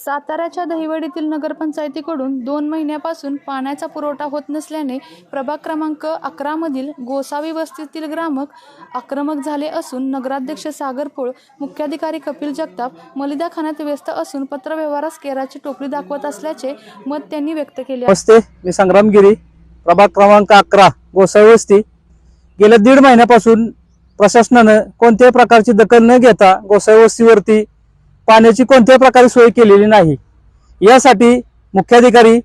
साताऱ्याच्या दहिवडीतील नगरपंचायतीकडून दोन महिन्यापासून पाण्याचा पुरवठा होत नसल्याने प्रभाग क्रमांक अकरामधील गोसावी वस्तीतील ग्रामक आक्रमक झाले असून नगराध्यक्ष सागर पोळ मुख्याधिकारी कपिल जगताप मलिदा खाण्यात व्यस्त असून पत्रव्यवहारास केराची टोपली दाखवत असल्याचे मत त्यांनी व्यक्त केले असते मी संग्रामगिरी प्रभाग क्रमांक अकरा गोसावी वस्ती. गेल्या दीड महिन्यापासून प्रशासनानं कोणत्याही प्रकारची दखल न घेता गोसावी वस्तीवरती पाण्याची कोणत्याही प्रकारे सोय केलेली नाही. यासाठी मुख्याधिकारी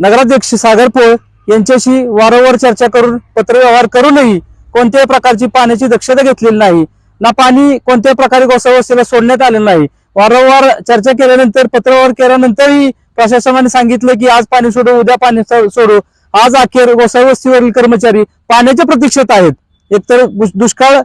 नगराध्यक्ष सागर पोळ यांच्याशी वारंवार चर्चा करून पत्रव्यवहार करूनही कोणत्याही प्रकारची पाण्याची दक्षता घेतलेली नाही. ना पाणी कोणत्याही प्रकारे गोसावस्थेला सोडण्यात आलेलं नाही. वारंवार चर्चा केल्यानंतर पत्रव्यवहार केल्यानंतरही प्रशासनाने सांगितलं की आज पाणी सोडू उद्या पाणी सोडू. आज अखेर गोसावस्थीवरील कर्मचारी पाण्याच्या प्रतीक्षेत आहेत. एकतर दुष्काळ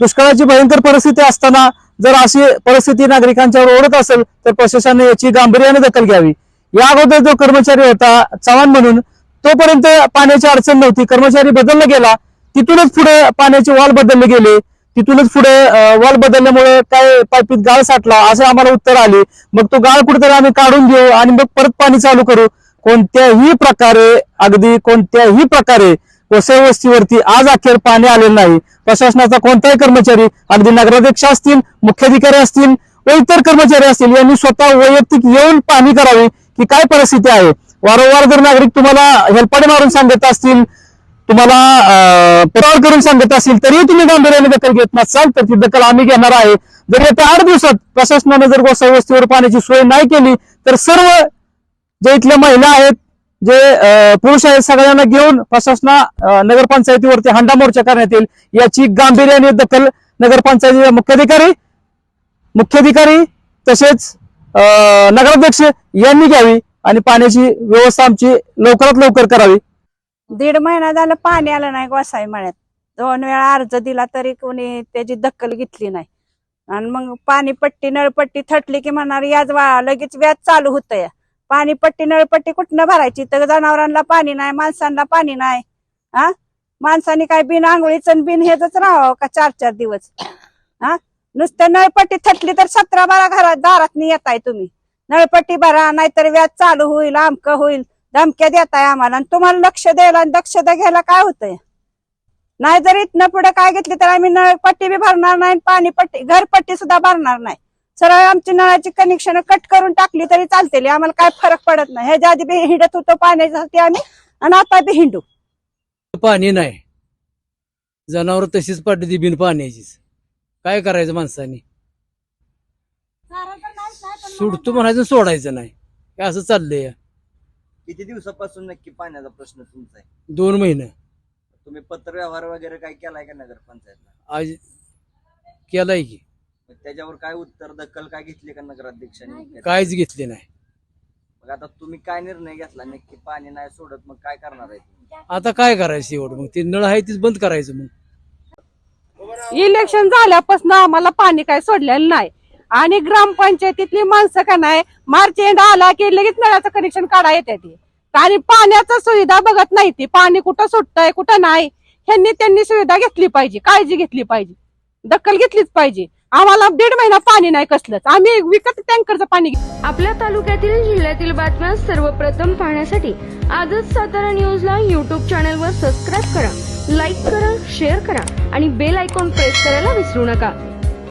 दुष्काळाची भयंकर परिस्थिती असताना जर अशी परिस्थिती नागरिकांच्यावर ओढत असेल तर प्रशासनाने याची गांभीर्याने दखल घ्यावी. या अगोदर जो कर्मचारी होता चव्हाण म्हणून तोपर्यंत पाण्याची अडचण नव्हती. कर्मचारी बदलला गेला. तिथूनच पुढे पाण्याचे वॉल बदलले गेले. तिथूनच पुढे वॉल बदलल्यामुळे काय पाईपीत गाळ साठला असं आम्हाला उत्तर आले. मग तो गाळ कुठेतरी आम्ही काढून घेऊ आणि मग परत पाणी चालू करू. कोणत्याही प्रकारे अगदी कोणत्याही प्रकारे वसई वस्तीवरती आज अखेर पाणी आलेलं नाही. प्रशासनाचा कोणताही कर्मचारी अगदी नगराध्यक्ष असतील मुख्याधिकारी असतील व इतर कर्मचारी असतील यांनी स्वतः वैयक्तिक येऊन पाहणी करावी की काय परिस्थिती आहे? वारंवार जर नागरिक तुम्हाला हेलपाडे मारून सांगत असतील तुम्हाला अं, पुरावा करून सांगत असतील तरीही तुम्ही गांभीर्याने दखल घेत नसाल तर ती दखल आम्ही घेणार आहे. जर येत्या आठ दिवसात प्रशासनाने जर गोसावी वस्तीवर पाण्याची सोय नाही केली तर सर्व जे इथल्या महिला आहेत जे पुरुष आहेत सगळ्यांना घेऊन प्रशासना नगरपंचायतीवरती हंडा मोर्चा करण्यात येईल. याची गांभीर्याने दखल नगरपंचायतीचे मुख्याधिकारी मुख्याधिकारी तसेच नगराध्यक्ष यांनी घ्यावी आणि पाण्याची व्यवस्था आमची लवकरात लवकर करावी. दीड महिना झालं पाणी आलं नाही गोसाई मळ्यात दोन वेळा अर्ज दिला तरी कोणी त्याची दखल घेतली नाही. आणि मग पाणीपट्टी नळपट्टी थटली की म्हणणार याच वा लगेच व्याज चालू होतं या पाणीपट्टी नळपट्टी कुठनं भरायची? तर जनावरांना पाणी नाही माणसांना पाणी नाही. हा माणसाने काय बिन आंघोळीच आणि बिन हेच राहावं का चार चार दिवस? हा नुसतं नळपट्टी थटली तर सतरा बारा घरात दारात येताय तुम्ही. नळपट्टी भरा नाहीतर व्याज चालू होईल आमकं होईल. धमक्या देताय आम्हाला आणि तुम्हाला लक्ष द्यायला आणि दक्षता घ्यायला काय होतंय? नाही जर इथनं पुढे काय घेतली तर आम्ही नळपट्टी बी भरणार नाही पाणीपट्टी घरपट्टी सुद्धा भरणार नाही. सरळ आमची नळाची कनेक्शन कट करून टाकली तरी चालते आम्हाला काय फरक पडत नाही. ह्याच्या आधी बी हिंडत होतो पाण्यासाठी आम्ही. आणि आता बी हिंडू. पाणी नाही. जनावर तशीच पडली ती बिन पाण्याचीच. काय करायचं माणसाने? सुडतो म्हणायचं सोडायचं नाही. हे असं चाललंय. किती दिवसापासून नक्की पाण्याचा प्रश्न तुमचा आहे? दोन महिने. तुम्ही पत्र व्यवहार वगैरे काय केलाय का नगरपंचायतला? आज केलाय की. त्याच्यावर काय उत्तर दखल काय घेतली का नगराध्यक्षांनी? काहीच घेतले नाही. मग आता तुम्ही काय निर्णय घेतला? नक्की पाणी नाही सोडत मग काय करणार आहे? तुम्ही? आता काय करायचं एवढं? मग ते नळ आहे तीच बंद करायचं मग. इलेक्शन झाल्यापासून आम्हाला पाणी काय सोडलेलं नाही. आणि ग्रामपंचायतीतली माणसं का नाही मार्च एंड आला की लगेच नळाचं कनेक्शन काढा येते ती. आणि पाण्याचा सुविधा बघत नाही ती. पाणी कुठं सुटतंय कुठं नाही ह्यांनी त्यांनी सुविधा घेतली पाहिजे काळजी घेतली पाहिजे. दखल घेतलीच पाहिजे. आम्हाला दीड महिना पाणी नाही कसलंच. आम्ही विकत टँकरचं पाणी आपल्या तालुक्यातील जिल्ह्यातील बातम्या सर्वप्रथम पाहण्यासाठी आजच सातारा न्यूजला यूट्यूब चॅनलवर सबस्क्राईब करा लाईक करा शेअर करा आणि बेल आयकॉन प्रेस करायला विसरू नका.